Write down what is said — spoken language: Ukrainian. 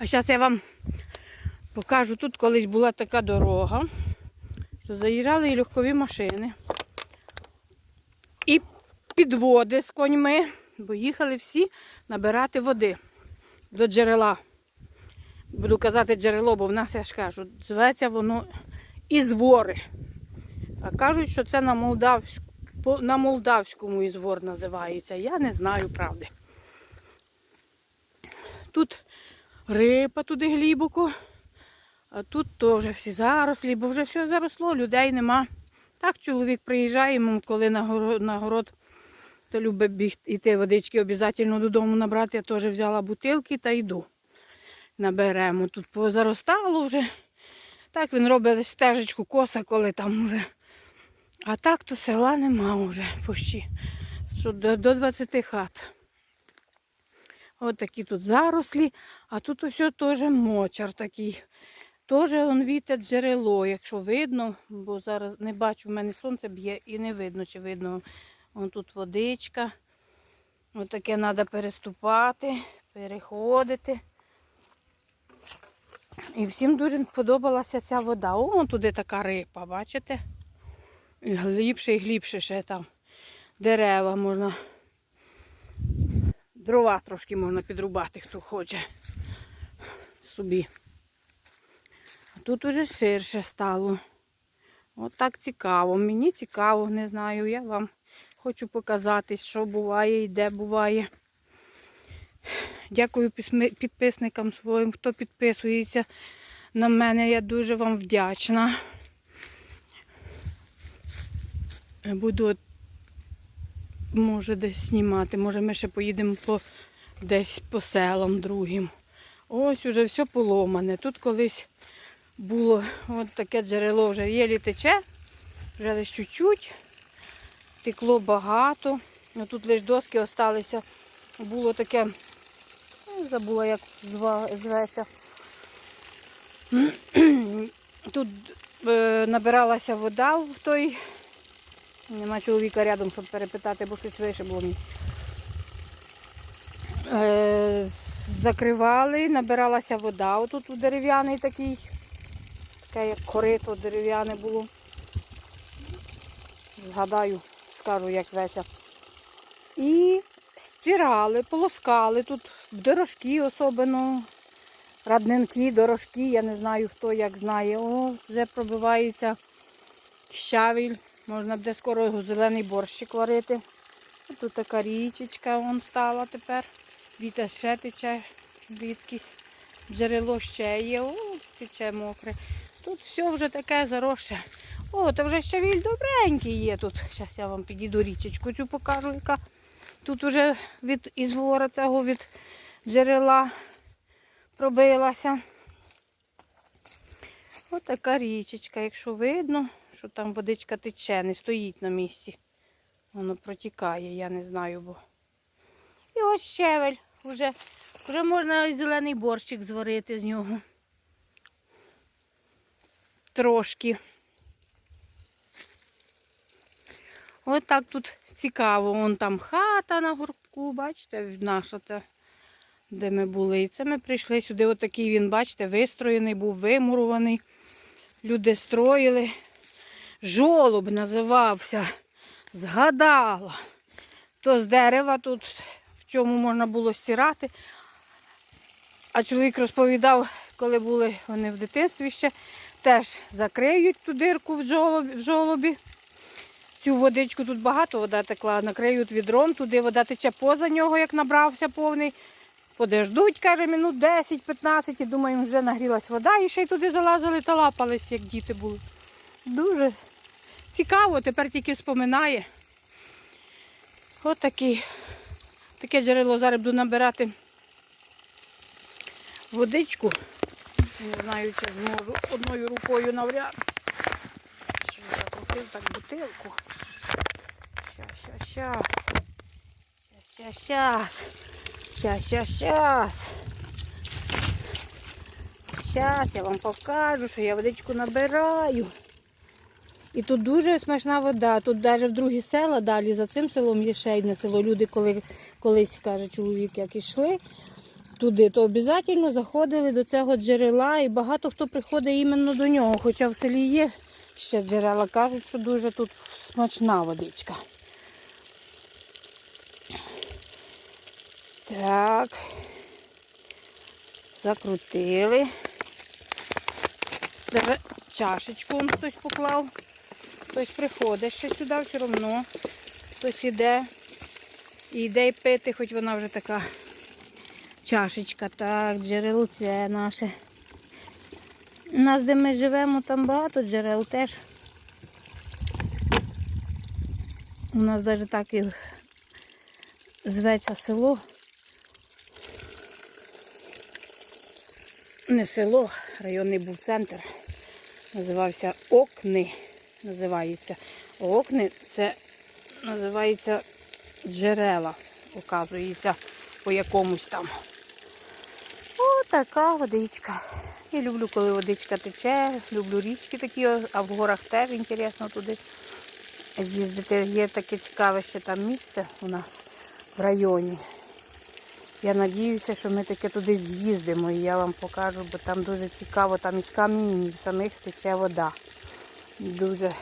А зараз я вам покажу, тут колись була така дорога, що заїжджали і легкові машини. І підводи з коньми, бо їхали всі набирати води до джерела. Буду казати джерело, бо в нас, я ж кажу, зветься воно Ізвори. А кажуть, що це на, Молдавськ... на молдавському ізвор називається. Я не знаю правди. Тут рипа туди глибоко, а тут теж всі зарослі, бо вже все заросло, людей нема. Так чоловік приїжджає, коли на город, то любить бігти йти водички обов'язково додому набрати. Я теж взяла бутилки та йду. Наберемо. Тут позаростало вже. Так він робить стежечку коса, коли там уже. А так то села нема вже почти. Що до 20 хат. От такі тут зарослі, а тут ось теж мочар такий. Теж он віте джерело, якщо видно, бо зараз не бачу, в мене сонце б'є і не видно, чи видно. Вон тут водичка. Ось таке треба переступати, переходити. І всім дуже сподобалася ця вода. О, туди така рипа, бачите? І глибше і глибше ще там дерева можна. Дрова трошки можна підрубати, хто хоче собі. А тут уже ширше стало. От так цікаво. Мені цікаво, не знаю. Я вам хочу показати, що буває і де буває. Дякую підписникам своїм, хто підписується на мене. Я дуже вам вдячна. Буду може десь знімати. Може ми ще поїдемо по, десь по селам другим. Ось уже все поломане. Тут колись було от таке джерело вже єлі тече, вже лише чуть-чуть. Текло багато. Ну, тут лише доски залишилися. Було таке, ну, забула, як зветься. Тут е, набиралася вода в той. Нема чоловіка рядом, щоб перепитати, бо щось вишибло мені. Е, закривали, набиралася вода. Отут у дерев'яний такий. Таке як корито дерев'яне було. Згадаю, скажу, як зветься. І стирали, полоскали. Тут дорожки особливо, раднинки, дорожки, я не знаю хто як знає. О, вже пробивається щавіль. Можна буде скоро його зелений борщик варити. Тут така річечка вон стала тепер. Віта ще тече, звідкись. Джерело ще є, о, тече мокре. Тут все вже таке заросше. О, то вже щавіль добренький є тут. Зараз я вам підійду річечку цю покажу, яка тут уже від ізвора цього від джерела пробилася. Ось така річечка, якщо видно, що там водичка тече, не стоїть на місці. Воно протікає, я не знаю, бо. І ось щевель. Вже, вже можна зелений борщик зварити з нього. Трошки. Ось так тут цікаво. Вон там хата на горбку, бачите, наша це, де ми були. І це ми прийшли сюди. Отакий він, бачите, вистроєний, був вимурований. Люди строїли. Жолоб називався. Згадала. То з дерева тут, в чому можна було стирати. А чоловік розповідав, коли були вони в дитинстві ще, теж закриють ту дирку в жолобі. В жолобі. Цю водичку тут багато вода текла, накриють відром, туди вода тече поза нього, як набрався повний. Подождуть, каже, минут 10-15 і думаю, вже нагрілась вода і ще й туди залазили та лапались, як діти були. Дуже цікаво, тепер тільки споминає. От. Таке джерело зараз буду набирати водичку. Не знаю, чи зможу одною рукою навряд. Що я закрутив так бутилку. Щас, щас, щас. Щас, щас, щас. Щас, щас, щас. Щас я вам покажу, що я водичку набираю. І тут дуже смачна вода. Тут навіть в другі села далі за цим селом є ще одне село. Люди, коли колись каже чоловік, як ішли, туди, то обов'язково заходили до цього джерела і багато хто приходить іменно до нього. Хоча в селі є ще джерела, кажуть, що дуже тут смачна водичка. Так. Закрутили. Даже чашечку он хтось поклав. Хтось приходить ще сюди все одно. Хтось іде. І йде й пити, хоч вона вже така чашечка. Так, джерелце наше. У нас, де ми живемо, там багато джерел теж. У нас навіть так і зветься село. Не село, районний був центр. Називався Окни. Називається. Окни це називається джерела, оказується, по якомусь там. О, така водичка. Я люблю, коли водичка тече, люблю річки такі, а в горах теж інтересно туди з'їздити. Є таке цікаве ще там місце у нас в районі. Я надіюся, що ми таки туди з'їздимо і я вам покажу, бо там дуже цікаво, там із камінь самих тече вода. Дуже